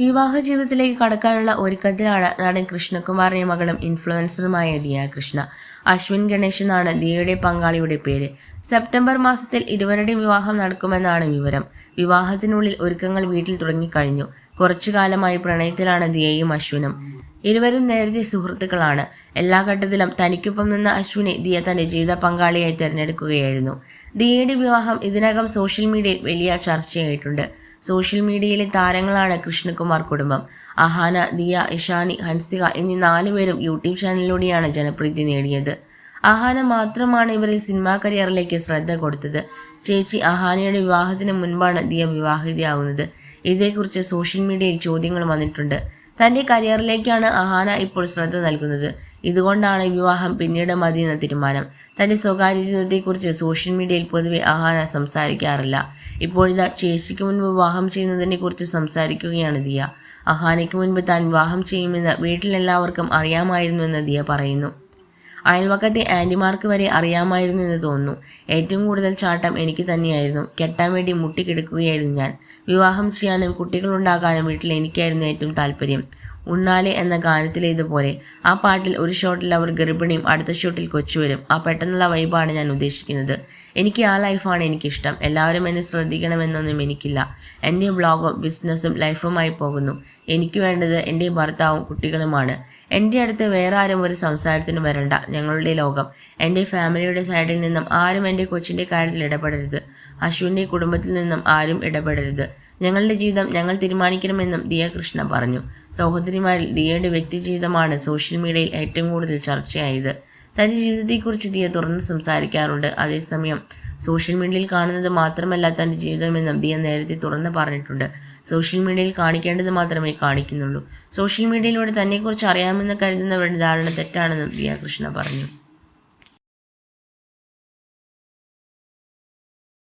വിവാഹ ജീവിതത്തിലേക്ക് കടക്കാനുള്ള ഒരുക്കത്തിലാണ് നടൻ കൃഷ്ണകുമാറിന്റെ മകളും ഇൻഫ്ലുവൻസറുമായ ദിയ കൃഷ്ണ. അശ്വിൻ ഗണേഷ് എന്നാണ് ദിയയുടെ പങ്കാളിയുടെ പേര്. സെപ്റ്റംബർ മാസത്തിൽ ഇരുവരുടെയും വിവാഹം നടക്കുമെന്നാണ് വിവരം. വിവാഹത്തിനുള്ളിൽ ഒരുക്കങ്ങൾ വീട്ടിൽ തുടങ്ങിക്കഴിഞ്ഞു. കുറച്ചു കാലമായി പ്രണയത്തിലാണ് ദിയയും അശ്വിനും. ഇരുവരും നേരത്തെ സുഹൃത്തുക്കളാണ്. എല്ലാ ഘട്ടത്തിലും തനിക്കൊപ്പം നിന്ന അശ്വിനെ ദിയ തന്റെ ജീവിത പങ്കാളിയായി തിരഞ്ഞെടുക്കുകയായിരുന്നു. ദിയയുടെ വിവാഹം ഇതിനകം സോഷ്യൽ മീഡിയയിൽ വലിയ ചർച്ചയായിട്ടുണ്ട്. സോഷ്യൽ മീഡിയയിലെ താരങ്ങളാണ് കൃഷ്ണകുമാർ കുടുംബം. അഹാന ദിയ ഇഷാനി ഹൻസിക എന്നീ നാലുപേരും യൂട്യൂബ് ചാനലിലൂടെയാണ് ജനപ്രീതി നേടിയത്. അഹാന മാത്രമാണ് ഇവരിൽ സിനിമാ കരിയറിലേക്ക് ശ്രദ്ധ കൊടുത്തത്. ചേച്ചി അഹാനയുടെ വിവാഹത്തിന് മുൻപാണ് ദിയ വിവാഹിതയാകുന്നത് ഇതേക്കുറിച്ച് സോഷ്യൽ മീഡിയയിൽ ചോദ്യങ്ങൾ വന്നിട്ടുണ്ട്. തന്റെ കരിയറിലേക്കാണ് അഹാന ഇപ്പോൾ ശ്രദ്ധ നൽകുന്നത്. ഇതുകൊണ്ടാണ് വിവാഹം പിന്നീട് മതിയെന്ന തീരുമാനം. തന്റെ സ്വകാര്യ ജീവിതത്തെക്കുറിച്ച് സോഷ്യൽ മീഡിയയിൽ പൊതുവെ അഹാന സംസാരിക്കാറില്ല. ഇപ്പോഴിതാ ചേച്ചിക്ക് മുൻപ് വിവാഹം ചെയ്യുന്നതിനെ കുറിച്ച് സംസാരിക്കുകയാണ് ദിയ. അഹാനയ്ക്ക് മുൻപ് താൻ വിവാഹം ചെയ്യുമെന്ന് വീട്ടിലെല്ലാവർക്കും അറിയാമായിരുന്നുവെന്ന് ദിയ പറയുന്നു. അയൽവക്കത്തെ ആന്റിമാർക്ക് വരെ അറിയാമായിരുന്നു എന്ന് തോന്നുന്നു. ഏറ്റവും കൂടുതൽ ചാട്ടം എനിക്ക് തന്നെയായിരുന്നു. കെട്ടാൻ വേണ്ടി മുട്ടിക്കിടക്കുകയായിരുന്നു ഞാൻ. വിവാഹം ചെയ്യാനും കുട്ടികളുണ്ടാകാനും വീട്ടിൽ എനിക്കായിരുന്നു ഏറ്റവും താല്പര്യം. ഉണ്ണാലെ എന്ന ഗാനത്തിലേതുപോലെ ആ പാട്ടിൽ ഒരു ഷോട്ടിൽ അവർ ഗർഭിണിയും അടുത്ത ഷോട്ടിൽ കൊച്ചുവരും. ആ പെട്ടെന്നുള്ള വൈബാണ് ഞാൻ ഉദ്ദേശിക്കുന്നത്. എനിക്ക് ആ ലൈഫാണ് എനിക്കിഷ്ടം. എല്ലാവരും എന്നെ ശ്രദ്ധിക്കണമെന്നൊന്നും എനിക്കില്ല. എന്റെ ബ്ലോഗും ബിസിനസ്സും ലൈഫുമായി പോകുന്നു. എനിക്ക് വേണ്ടത് എന്റെ ഭർത്താവും കുട്ടികളുമാണ്. എന്റെ അടുത്ത് വേറെ ആരും ഒരു സംസാരത്തിന് വരണ്ട. ഞങ്ങളുടെ ലോകം. എന്റെ ഫാമിലിയുടെ സൈഡിൽ നിന്നും ആരും എന്റെ കൊച്ചിന്റെ കാര്യത്തിൽ ഇടപെടരുത്. അശ്വിന്റെ കുടുംബത്തിൽ നിന്നും ആരും ഇടപെടരുത്. ഞങ്ങളുടെ ജീവിതം ഞങ്ങൾ തീരുമാനിക്കണമെന്നും ദിയ കൃഷ്ണ പറഞ്ഞു. സഹോദരിമാരിൽ ദിയയുടെ വ്യക്തിജീവിതമാണ് സോഷ്യൽ മീഡിയയിൽ ഏറ്റവും കൂടുതൽ ചർച്ചയായത്. തന്റെ ജീവിതത്തെക്കുറിച്ച് ദിയ തുറന്ന് സംസാരിക്കാറുണ്ട്. അതേസമയം സോഷ്യൽ മീഡിയയിൽ കാണുന്നത് മാത്രമല്ല തന്റെ ജീവിതമെന്നും ദിയ നേരത്തെ തുറന്ന് പറഞ്ഞിട്ടുണ്ട്. സോഷ്യൽ മീഡിയയിൽ കാണിക്കേണ്ടത് മാത്രമേ കാണിക്കുന്നുള്ളൂ. സോഷ്യൽ മീഡിയയിലൂടെ തന്നെക്കുറിച്ച് അറിയാമെന്ന് കരുതുന്നവരുടെ ധാരണ തെറ്റാണെന്നും ദിയ കൃഷ്ണ പറഞ്ഞു.